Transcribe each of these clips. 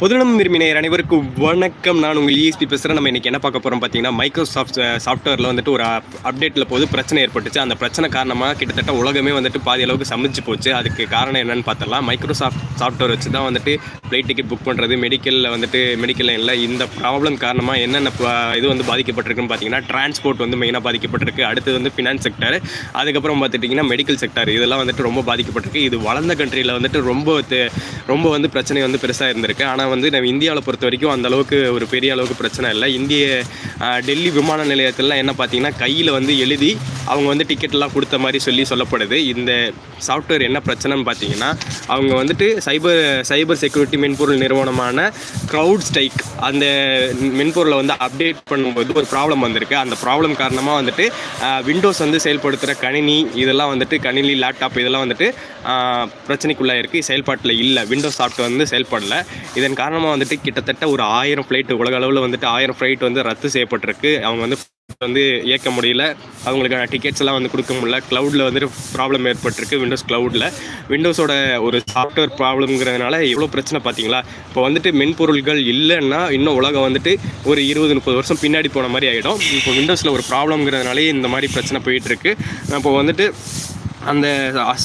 பொதுநலம் விரும்பினர் அனைவருக்கும் வணக்கம். நான் உங்கள் இஎஸ்பி பேசுகிறேன் நம்ம இன்றைக்கி என்ன பார்க்க போகிறோம் பார்த்தீங்கன்னா மைக்ரோசாஃப்ட் சாஃப்ட்வேரில் வந்துட்டு ஒரு அப்டேட்டில் போது பிரச்சனை ஏற்பட்டுச்சு. அந்த பிரச்சனை காரணமாக கிட்டத்தட்ட உலகமே வந்துட்டு பாதி அளவுக்கு சமைச்சு போச்சு. அதுக்கு காரணம் என்னென்னு பார்த்தலாம் மைக்ரோசாஃப்ட் சாஃப்ட்வேர் வச்சு தான் வந்துட்டு ஃப்ளைட் டிக்கெட் புக் பண்ணுறது மெடிக்கலில் வந்துட்டு மெடிக்கல் இல்லை. இந்த ப்ராப்ளம் காரணமாக என்னென்ன ப- இது வந்து பாதிக்கப்பட்டிருக்குன்னு பார்த்தீங்கன்னா டிரான்ஸ்போர்ட் வந்து மெயினாக பாதிக்கப்பட்டிருக்கு. அடுத்தது வந்து ஃபினான்ஸ் செக்டர் அதுக்கப்புறம் பார்த்துட்டிங்கன்னா மெடிக்கல் செக்டர் இதெல்லாம் வந்துட்டு ரொம்ப பாதிக்கப்பட்டிருக்கு. இது வளர்ந்த கண்ட்ரியில் வந்துட்டு ரொம்ப ரொம்ப வந்து பிரச்சனை வந்து பெருசாக இருந்திருக்கு. ஆனால் வந்து நம்ம இந்தியாவில் பொறுத்த வரைக்கும் அந்த அளவுக்கு ஒரு பெரிய அளவுக்கு பிரச்சனை இல்லை. இந்திய டெல்லி விமான நிலையத்திலலாம் என்ன பார்த்தீங்கன்னா கையில் வந்து எழுதி அவங்க வந்து டிக்கெட்லாம் கொடுத்த மாதிரி சொல்லி சொல்லப்படுது. இந்த சாஃப்ட்வேர் என்ன பிரச்சனைன்னு பார்த்தீங்கன்னா அவங்க வந்துட்டு சைபர் சைபர் செக்யூரிட்டி மென்பொருள் நிறுவனமான க்ரௌட் ஸ்டைக் அந்த மென்பொருளை வந்து அப்டேட் பண்ணும்போது ஒரு ப்ராப்ளம் வந்திருக்கு. அந்த ப்ராப்ளம் காரணமாக வந்துட்டு விண்டோஸ் வந்து செயல்படுத்துகிற கணினி இதெல்லாம் வந்துட்டு கணினி லேப்டாப் இதெல்லாம் வந்துட்டு பிரச்சனைக்குள்ளே இருக்குது செயல்பாட்டில் இல்லை. விண்டோஸ் சாஃப்ட்வேர் வந்து செயல்படல. இதன் காரணமாக வந்துட்டு கிட்டத்தட்ட ஒரு ஆயிரம் ஃப்ளைட்டு உலக அளவில் வந்துட்டு ஆயிரம் ஃப்ளைட் வந்து ரத்து செய்யப்பட்டிருக்கு. அவங்க வந்து வந்து இயக்க முடியல. அவங்களுக்கான டிக்கெட்ஸ் எல்லாம் வந்து கொடுக்க முடியல. க்ளவுடில் வந்துட்டு ப்ராப்ளம் ஏற்பட்டிருக்கு விண்டோஸ் க்ளவுடில் விண்டோஸோட ஒரு சாஃப்ட்வேர் ப்ராப்ளம்ங்கிறதுனால எவ்வளோ பிரச்சனை பார்த்தீங்களா இப்போ வந்துட்டு மென்பொருள்கள் இல்லைன்னா இன்னும் உலகம் வந்துட்டு ஒரு இருபது முப்பது வருஷம் பின்னாடி போன மாதிரி ஆகிடும் இப்போ விண்டோஸில் ஒரு ப்ராப்ளம்ங்கிறதுனாலே இந்த மாதிரி பிரச்சனை போயிட்டுருக்கு இப்போ வந்துட்டு அந்த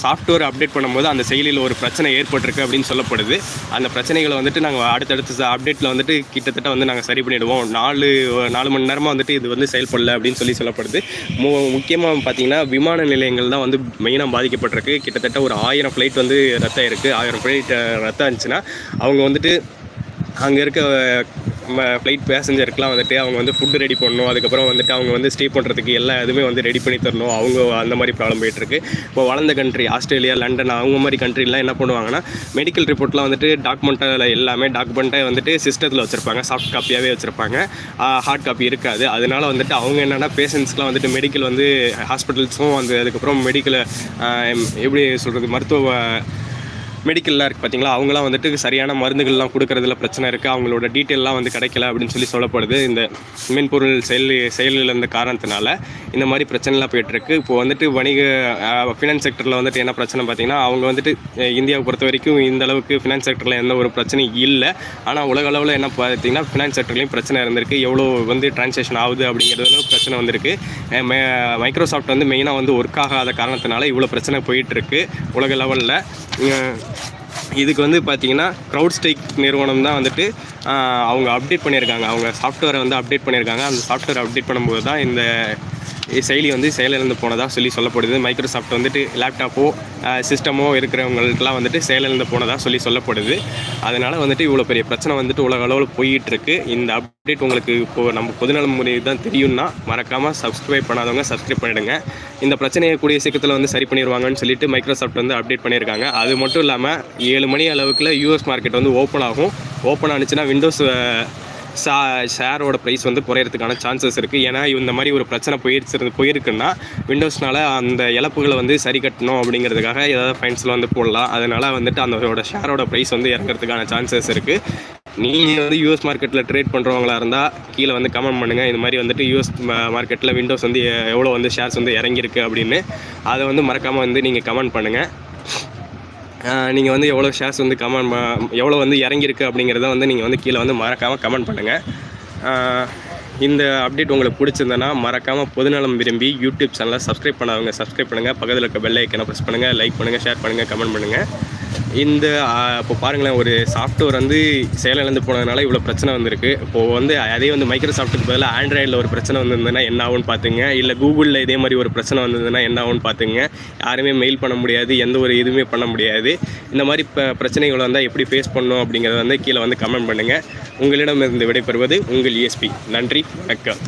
சாஃப்ட்வேர் அப்டேட் பண்ணும்போது அந்த செயலியில் ஒரு பிரச்சனை ஏற்பட்டிருக்கு அப்படின்னு சொல்லப்படுது. அந்த பிரச்சனைகளை வந்துட்டு நாங்கள் அடுத்தடுத்த அப்டேட்டில் வந்துட்டு கிட்டத்தட்ட வந்து நாங்கள் சரி பண்ணிவிடுவோம் நாலு நாலு மணி நேரமாக வந்துட்டு இது வந்து செயல்படல அப்படின்னு சொல்லி சொல்லப்படுது. மு முக்கியமாக பார்த்தீங்கன்னா விமான நிலையங்கள் தான் வந்து மெயினாக பாதிக்கப்பட்டிருக்கு. கிட்டத்தட்ட ஒரு ஆயிரம் ஃப்ளைட் வந்து ரத்தம் இருக்குது ஆயிரம் ஃப்ளைட் ரத்தம் இருந்துச்சுன்னா அவங்க வந்துட்டு அங்கே இருக்க ஃப்ளைட் பேசஞ்சருக்குலாம் வந்துட்டு அவங்க வந்து ஃபுட்டு ரெடி பண்ணணும். அதுக்கப்புறம் வந்துட்டு அவங்க வந்து ஸ்டே பண்ணுறதுக்கு எல்லா இதுவுமே வந்து ரெடி பண்ணி தரணும். அவங்க அந்த மாதிரி ப்ராப்ளம் போயிட்டுருக்கு. இப்போ வளர்ந்த கண்ட்ரி ஆஸ்திரேலியா லண்டன் அவங்க மாதிரி கண்ட்ரிலாம் என்ன பண்ணுவாங்கன்னா மெடிக்கல் ரிப்போர்ட்லாம் வந்துட்டு டாக்குமெண்ட்டில் எல்லாமே டாக்குமெண்ட்டை வந்துட்டு சிஸ்டத்தில் வச்சுருப்பாங்க. சாஃப்ட் காப்பியாகவே வச்சுருப்பாங்க. ஹார்ட் காப்பி இருக்காது. அதனால வந்துட்டு அவங்க என்னென்னா பேஷண்ட்ஸ்க்குலாம் வந்துட்டு மெடிக்கல் வந்து ஹாஸ்பிட்டல்ஸும் வந்து அதுக்கப்புறம் மெடிக்கலை எப்படி சொல்கிறது மருத்துவ மெடிக்கல்லாம் இருக்குது பார்த்தீங்களா அவங்களாம் வந்துட்டு சரியான மருந்துகள்லாம் கொடுக்கறதுல பிரச்சனை இருக்குது அவங்களோட டீட்டெயிலெலாம் வந்து கிடைக்கல அப்படின்னு சொல்லி சொல்லப்படுது இந்த மென்பொருள் செயல் செயலில் இருந்த காரணத்தினால. இந்த மாதிரி பிரச்சனைலாம் போயிட்டுருக்கு இப்போ வந்துட்டு வணிக ஃபினான்ஸ் செக்டரில் வந்துட்டு என்ன பிரச்சனை பார்த்தீங்கன்னா அவங்க வந்துட்டு இந்தியாவை பொறுத்த வரைக்கும் இந்த அளவுக்கு ஃபினான்ஸ் செக்டரில் எந்த ஒரு பிரச்சனையும் இல்லை. ஆனால் உலக அளவில் என்ன பார்த்தீங்கன்னா ஃபினான்ஸ் செக்டர்லேயும் பிரச்சனை இருந்திருக்கு. எவ்வளோ வந்து டிரான்சாக்ஷன் ஆகுது அப்படிங்கிறதுல பிரச்சனை வந்திருக்கு. மைக்ரோசாஃப்ட் வந்து மெயினாக வந்து ஒர்க் ஆகாத காரணத்தினால இவ்வளோ பிரச்சனை போயிட்டுருக்கு உலக லெவலில் இதுக்கு வந்து பார்த்தீங்கன்னா க்ரௌட் ஸ்டைக் நிறுவனம் தான் வந்துட்டு அவங்க அப்டேட் பண்ணியிருக்காங்க. அவங்க சாஃப்ட்வேரை வந்து அப்டேட் பண்ணியிருக்காங்க. அந்த சாஃப்ட்வேர் அப்டேட் பண்ணும்போது தான் இந்த செயலி வந்து செயலிழந்து போனதாக சொல்லி சொல்லப்படுது. மைக்ரோசாஃப்ட் வந்துட்டு லேப்டாப்போ சிஸ்டமோ இருக்கிறவங்களுக்குலாம் வந்துட்டு செயலிழந்து போனதாக சொல்லி சொல்லப்படுது. அதனால் வந்துட்டு இவ்வளோ பெரிய பிரச்சனை வந்துட்டு உலக அளவில் போயிட்டுருக்கு. இந்த அப்டேட் உங்களுக்கு இப்போது நம்ம பொதுநல முறை தான் தெரியும்னா மறக்காமல் சப்ஸ்கிரைப் பண்ணாதவங்க சப்ஸ்கிரைப் பண்ணிடுங்க. இந்த பிரச்சனையை கூடிய சீக்கிரத்தில் வந்து சரி பண்ணிடுவாங்கன்னு சொல்லிட்டு மைக்ரோசாஃப்ட் வந்து அப்டேட் பண்ணியிருக்காங்க. அது மட்டும் இல்லாமல் ஏழு மணி அளவுக்குள்ள யூஎஸ் மார்க்கெட் வந்து ஓப்பன் ஆகும். ஓப்பன் ஆனிச்சுன்னா விண்டோஸ் சா ஷேரோட ப்ரைஸ் வந்து குறையறதுக்கான சான்சஸ் இருக்குது ஏன்னா இந்த மாதிரி ஒரு பிரச்சனை போயிருச்சு போயிருக்குன்னா விண்டோஸ்னால் அந்த இழப்புகளை வந்து சரி கட்டணும் அப்படிங்கிறதுக்காக ஏதாவது ஃபைன்ஸில் வந்து போடலாம். அதனால் வந்துட்டு அதோட ஷேரோட ப்ரைஸ் வந்து இறங்குறதுக்கான சான்சஸ் இருக்குது நீங்கள் வந்து யூஎஸ் மார்க்கெட்டில் ட்ரேட் பண்ணுறவங்களா இருந்தால் கீழே வந்து கமெண்ட் பண்ணுங்கள் இந்த மாதிரி வந்துட்டு யூஎஸ் மார்க்கெட்டில் விண்டோஸ் வந்து எவ்வளோ வந்து ஷேர்ஸ் வந்து இறங்கியிருக்கு அப்படின்னு அதை வந்து மறக்காமல் வந்து நீங்கள் கமெண்ட் பண்ணுங்கள் நீங்கள் வந்து எவ்வளோ ஷேர்ஸ் வந்து கமெண்ட் எவ்வளோ வந்து இறங்கியிருக்கு அப்படிங்கிறத வந்து நீங்கள் வந்து கீழே வந்து மறக்காமல் கமெண்ட் பண்ணுங்கள் இந்த அப்டேட் உங்களுக்கு பிடிச்சிருந்தனா மறக்காமல் பொதுநலம் விரும்பி யூடியூப் சேனலை சப்ஸ்கிரைப் பண்ணாதவங்க சப்ஸ்கிரைப் பண்ணுங்கள் பக்கத்தில் இருக்க பெல் ஐக்கனை ப்ரெஸ் பண்ணுங்கள் லைக் பண்ணுங்கள் ஷேர் பண்ணுங்கள் கமெண்ட் பண்ணுங்கள் இந்த இப்போ பாருங்களேன் ஒரு சாஃப்ட்வேர் வந்து செயலிழந்து போனதுனால இவ்வளோ பிரச்சனை வந்திருக்கு. இப்போது வந்து அதே வந்து மைக்ரோசாஃப்ட்டுக்கு பதிலாக ஆண்ட்ராய்டில் ஒரு பிரச்சனை வந்திருந்ததுன்னா என்ன ஆகும்னு பார்த்துங்க இல்லை கூகுளில் இதே மாதிரி ஒரு பிரச்சனை வந்ததுன்னா என்ன ஆகும்னு பார்த்துங்க யாருமே மெயில் பண்ண முடியாது எந்த ஒரு இதுவுமே பண்ண முடியாது. இந்த மாதிரி இப்போ பிரச்சனைகள் வந்தால் எப்படி ஃபேஸ் பண்ணணும் அப்படிங்கிறத வந்து கீழே வந்து கமெண்ட் பண்ணுங்கள் உங்களிடம் இருந்து விடைபெறுவது உங்கள் இஎஸ்பி நன்றி வணக்கம்.